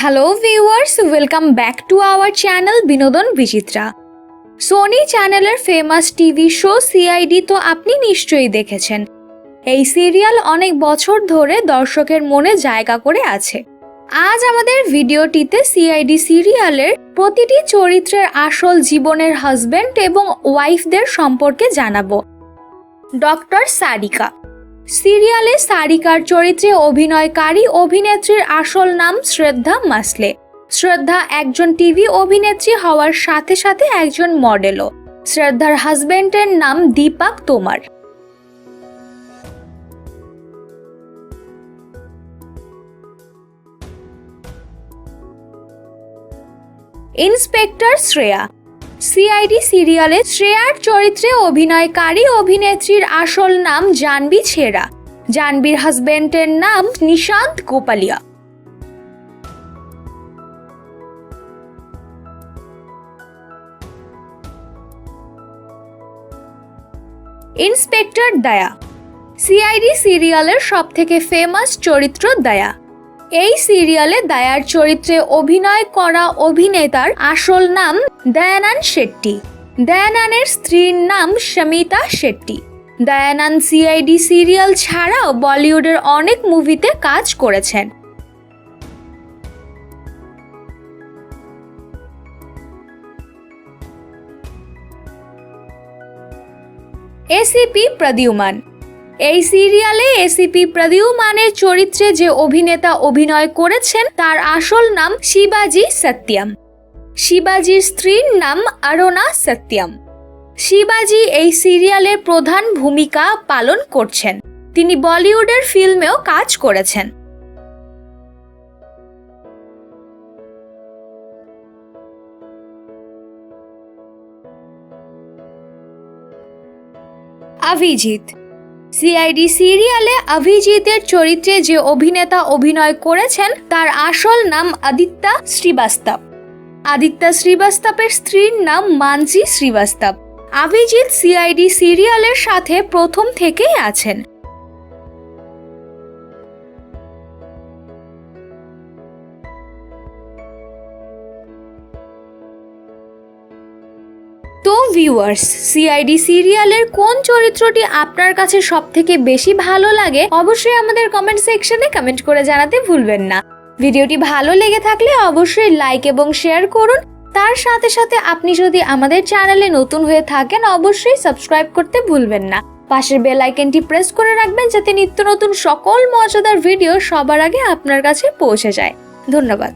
Hello viewers welcome back to our channel Binodon Bichitra Sony চ্যানেলের famous TV show CID তো আপনি নিশ্চয়ই দেখেছেন। এই সিরিয়াল অনেক বছর ধরে দর্শকের মনে জায়গা করে আছে। আজ আমাদের ভিডিওটিতে সিআইডি সিরিয়ালের প্রতিটি চরিত্রের আসল জীবনের হাজবেন্ড এবং ওয়াইফদের সম্পর্কে জানাব। ডক্টর সারিকা সিরিয়ালে সারিকার চরিত্রে অভিনয়কারী অভিনেত্রীর আসল নাম শ্রদ্ধা মাসলে। শ্রদ্ধা একজন টিভি অভিনেত্রী হওয়ার সাথে সাথে একজন মডেলও। শ্রদ্ধার হাজবেন্ডের নাম দীপাক তোমার। ইন্সপেক্টর শ্রেয়া। সিআইডি সিরিয়ালে শ্রেয়ার চরিত্রে অভিনয়কারী অভিনেত্রীর আসল নাম জানবি ছেড়া। জানবির হাজবেন্ডের নাম নিশান্ত গোপালিয়া। ইন্সপেক্টর দয়া। সিআইডি সিরিয়ালের সবথেকে ফেমাস চরিত্র দয়া। এই সিরিয়ালে দায়ার চরিত্রে অভিনয় করা অভিনেতার আসল নাম দয়ানান শেট্টি। দয়ানানের স্ত্রীর নাম শমিতা শেট্টি। দয়ানান সিআইডি সিরিয়াল ছাড়াও বলিউডের অনেক মুভিতে কাজ করেছেন। এসিপি প্রদ্যুমান। এই সিরিয়ালে এসিপি প্রদ্যুমানের চরিত্রে যে অভিনেতা অভিনয় করেছেন, তার আসল নাম শিবাজি সত্যম। শিবাজির স্ত্রীর নাম অরুণা সত্যম। শিবাজি এই সিরিয়ালে প্রধান ভূমিকা পালন করছেন। তিনি বলিউডের ফিল্মেও কাজ করেছেন। অভিজিৎ সিআইডি সিরিয়ালে অভিজিতের চরিত্রে যে অভিনেতা অভিনয় করেছেন, তার আসল নাম আদিত্যা শ্রীবাস্তব। আদিত্যা শ্রীবাস্তবের স্ত্রীর নাম মানজি শ্রীবাস্তব। অভিজিৎ সিআইডি সিরিয়ালের সাথে প্রথম থেকেই আছেন। ভিউয়ার্স সিআইডি সিরিয়ালের কোন চরিত্রটি আপনার কাছে সব থেকে বেশি ভালো লাগে, অবশ্যই আমাদের কমেন্ট সেকশনে কমেন্ট করে জানাতে ভুলবেন না। ভিডিওটি ভালো লেগে থাকলে অবশ্যই লাইক এবং শেয়ার করুন। তার সাথে সাথে আপনি যদি আমাদের চ্যানেলে নতুন হয়ে থাকেন, অবশ্যই সাবস্ক্রাইব করতে ভুলবেন না। পাশের বেল আইকনটি প্রেস করে রাখবেন, যাতে নিত্য নতুন সকল মজাদার ভিডিও সবার আগে আপনার কাছে পৌঁছে যায়। ধন্যবাদ।